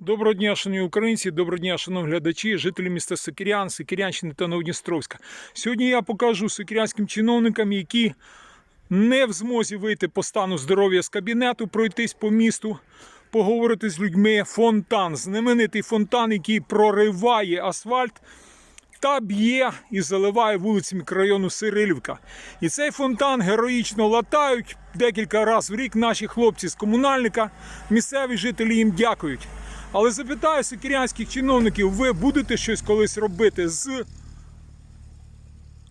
Доброго дня, шановні українці, доброго дня, шановні глядачі, жителі міста Сокирян, Сокирянщини та Новодністровська. Сьогодні я покажу сокирянським чиновникам, які не в змозі вийти по стану здоров'я з кабінету, пройтись по місту, поговорити з людьми. Фонтан, знаменитий фонтан, який прориває асфальт та б'є і заливає вулиці мікрорайону Сирилівка. І цей фонтан героїчно латають декілька разів в рік наші хлопці з комунальника. Місцеві жителі їм дякують. Але запитаю сокирянських чиновників, ви будете щось колись робити з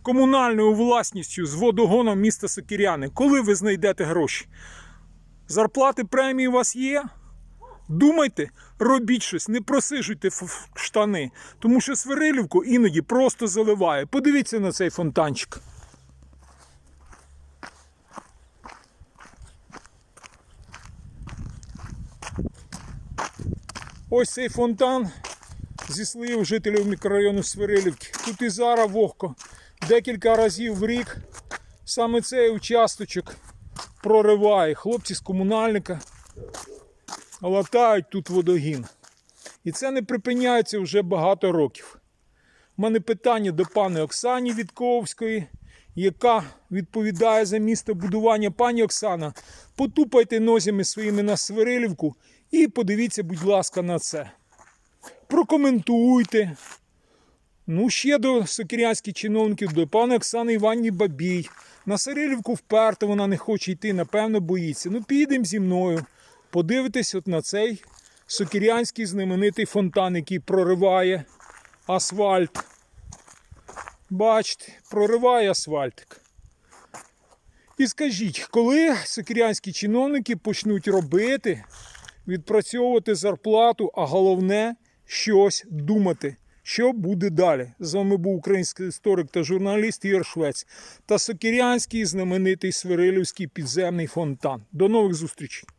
комунальною власністю, з водогоном міста Сокиряни? Коли ви знайдете гроші? Зарплати премії у вас є? Думайте, робіть щось, не просижуйте штани, тому що Свирилівку іноді просто заливає. Подивіться на цей фонтанчик. Ось цей фонтан зі слів жителів мікрорайону Свирилівки. Тут і зараз вогко. Декілька разів в рік саме цей участочок прориває. Хлопці з комунальника латають тут водогін. І це не припиняється вже багато років. У мене питання до пани Оксані Вітковської, яка відповідає за містобудування. Пані Оксана, потупайте нозями своїми на Свирилівку і подивіться, будь ласка, на це. Прокоментуйте. Ну, ще до сокирянських чиновників, до пана Оксани Іванні Бабій. На Сирилівку вперто вона не хоче йти, напевно, боїться. Ну, підемо зі мною. Подивитись от на цей сокирянський знаменитий фонтан, який прориває асфальт. Бачите, прориває асфальтик. І скажіть, коли сокирянські чиновники почнуть робити, відпрацьовувати зарплату, а головне щось думати, що буде далі. З вами був український історик та журналіст Ігор Швець та сокирянський знаменитий Свирилівський підземний фонтан. До нових зустрічей!